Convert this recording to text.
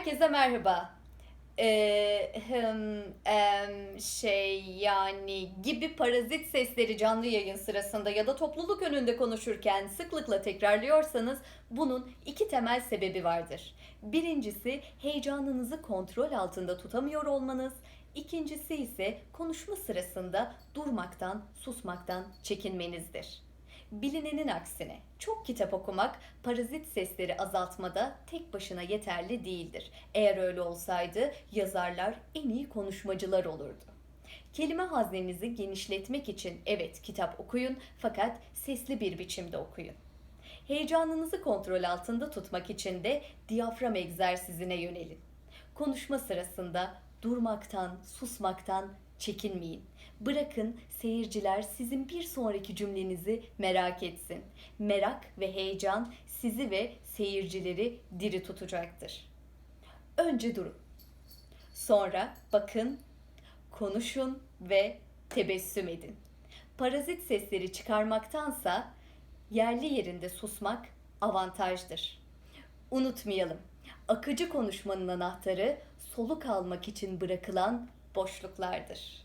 Herkese merhaba. Ee, hım, em, şey yani gibi parazit sesleri canlı yayın sırasında ya da topluluk önünde konuşurken sıklıkla tekrarlıyorsanız bunun iki temel sebebi vardır. Birincisi heyecanınızı kontrol altında tutamıyor olmanız. İkincisi ise konuşma sırasında durmaktan, susmaktan çekinmenizdir. Bilinenin aksine çok kitap okumak parazit sesleri azaltmada tek başına yeterli değildir. Eğer öyle olsaydı yazarlar en iyi konuşmacılar olurdu. Kelime haznenizi genişletmek için evet kitap okuyun fakat sesli bir biçimde okuyun. Heyecanınızı kontrol altında tutmak için de diyafram egzersizine yönelin. Konuşma sırasında durmaktan, susmaktan çekinmeyin. Bırakın seyirciler sizin bir sonraki cümlenizi merak etsin. Merak ve heyecan sizi ve seyircileri diri tutacaktır. Önce durun. Sonra bakın, konuşun ve tebessüm edin. Parazit sesleri çıkarmaktansa yerli yerinde susmak avantajdır. Unutmayalım. Akıcı konuşmanın anahtarı soluk almak için bırakılan boşluklardır.